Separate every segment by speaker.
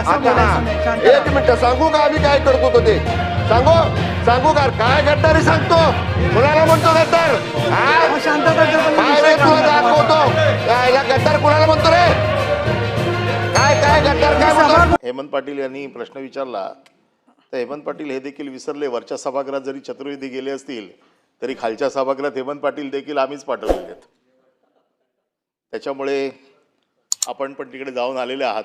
Speaker 1: आता.
Speaker 2: राहा.
Speaker 1: एक मिनिट सांगू का आम्ही काय करतो तो ते? सांगू? सांगू का? काय गद्दारी सांगतो. कुणाला म्हणतो गद्दार? हा? काय रे तुला. दाखवतो काय गद्दार कुणाला म्हणतो रे? काय काय गद्दार काय म्हणतो?
Speaker 3: हेमंत पाटील यांनी प्रश्न विचारला. तर हेमंत पाटील हे देखील विसरले. वरच्या सभागृहात जरी चतुर्वेदी गेले असतील तरी खालच्या सभागृहात हेमंत पाटील देखील आम्हीच पाठवलेले आहेत. त्याच्यामुळे आपण पण तिकडे जाऊन आलेले आहात.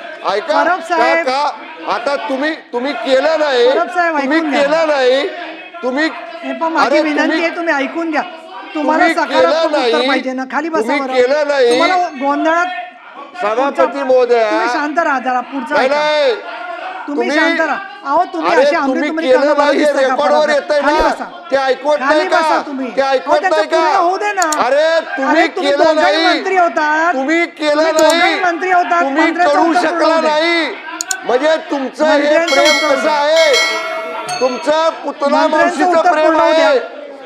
Speaker 1: ऐका का. का आता तुम्ही तुम्ही केलं नाही तुम्ही. केलं नाही तुम्ही
Speaker 2: माझी विनंती
Speaker 1: तुम्ही-
Speaker 2: आहे तुम्ही ऐकून घ्या तुम्हाला सकारात्मक उत्तर. पाहिजे ना खाली बसा.
Speaker 1: केलं नाही.
Speaker 2: गोंधळात
Speaker 1: सभापती महोदया
Speaker 2: तुम्ही शांत राहा जरा पुढचा तुम्ही
Speaker 1: तुम्ही-
Speaker 2: शांत राहा अहो तुम्ही
Speaker 1: अरे तुम्ही
Speaker 2: अमृतमणी
Speaker 1: केलं नाही हे
Speaker 2: दिसतंय का
Speaker 1: रेकॉर्डवर
Speaker 2: परत?
Speaker 1: येतंय
Speaker 2: खाली
Speaker 1: ना
Speaker 2: बसा.
Speaker 1: ते ऐकवत
Speaker 2: खाली
Speaker 1: नाही का
Speaker 2: तुम्ही.
Speaker 1: ते
Speaker 2: अहो,
Speaker 1: ऐकवत
Speaker 2: त्याचं
Speaker 1: नाही का
Speaker 2: पूर्ण होऊ दे ना.
Speaker 1: अरे तुम्ही
Speaker 2: अरे, तुम्ही
Speaker 1: केलं
Speaker 2: दोघंही
Speaker 1: नाही
Speaker 2: मंत्री होतात.
Speaker 1: तुम्ही केलं
Speaker 2: तुम्ही दोघंही
Speaker 1: नाही
Speaker 2: मंत्री होतात.
Speaker 1: तुम्ही
Speaker 2: मंत्र्याचं
Speaker 1: करू
Speaker 2: उत्तर
Speaker 1: शकला
Speaker 2: दे.
Speaker 1: नाही म्हणजे तुमचं हे
Speaker 2: मंत्र्यांचं
Speaker 1: प्रेम
Speaker 2: उत्तर
Speaker 1: कसं. आहे तुमचं पुतला
Speaker 2: मंत्र्यांचं
Speaker 1: मावशीचं
Speaker 2: उत्तर
Speaker 1: प्रेम
Speaker 2: पूर्ण होऊ
Speaker 1: आहे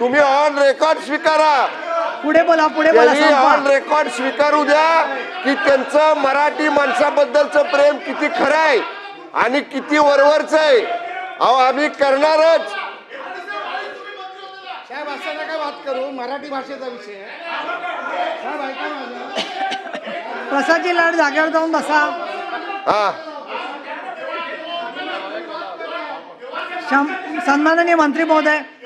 Speaker 1: तुम्ही ऑन रेकॉर्ड स्वीकारा.
Speaker 2: पुढे बोला पुढे बोला
Speaker 1: त्यांनी ऑन
Speaker 2: संपवा.
Speaker 1: रेकॉर्ड स्वीकारू द्या की त्यांचं मराठी माणसाबद्दलचं प्रेम किती खरं आहे आणि किती वरवरच आहे. अहो आम्ही करणारच.
Speaker 4: साहेब असं नका बात करू. मराठी भाषेचा विषय आहे. साहेब ऐका माझं.
Speaker 2: प्रसादजी लाड जागेवर जाऊन बसा.
Speaker 1: हा.
Speaker 2: शं- सन्माननीय मंत्री महोदय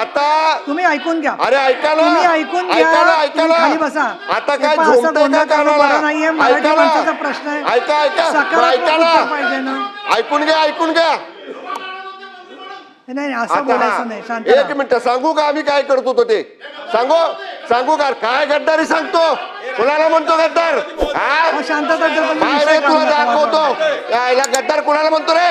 Speaker 1: आता
Speaker 2: तुम्ही ऐकून घ्या.
Speaker 1: अरे ऐका ना.
Speaker 2: तुम्ही ऐकून घ्या.
Speaker 1: ऐका ना ऐका
Speaker 2: तुम्ही
Speaker 1: ना.
Speaker 2: खाली बसा.
Speaker 1: आता
Speaker 2: हे
Speaker 1: काय
Speaker 2: पहा, असं
Speaker 1: झोपतंय
Speaker 2: गोंधळ
Speaker 1: का
Speaker 2: करणं
Speaker 1: कानाला?
Speaker 2: बरं नाहीये. मराठी
Speaker 1: ऐका ना.
Speaker 2: माणसाचा प्रश्न आहे.
Speaker 1: ऐका ऐका. बरं,
Speaker 2: सकारात्मक
Speaker 1: ऐका
Speaker 2: उत्तर
Speaker 1: ना
Speaker 2: पाहिजे ना.
Speaker 1: ऐकून घ्या ऐकून घ्या.
Speaker 2: नाही नाही, असं
Speaker 1: आता
Speaker 2: बोलायचं नाही.
Speaker 1: हा,
Speaker 2: शांत
Speaker 1: एक
Speaker 2: राहा.
Speaker 1: मिनिट सांगू का आम्ही काय करत होतो ते? सांगू? सांगू का? काय गद्दारी सांगतो? कुणाला म्हणतो गद्दार? हा?
Speaker 2: अहो, शांतता ठेवा, तुम्ही
Speaker 1: काय
Speaker 2: विषय
Speaker 1: रे तुला
Speaker 2: काढू नका
Speaker 1: दाखवतो. यायला गद्दार कुणाला म्हणतो रे?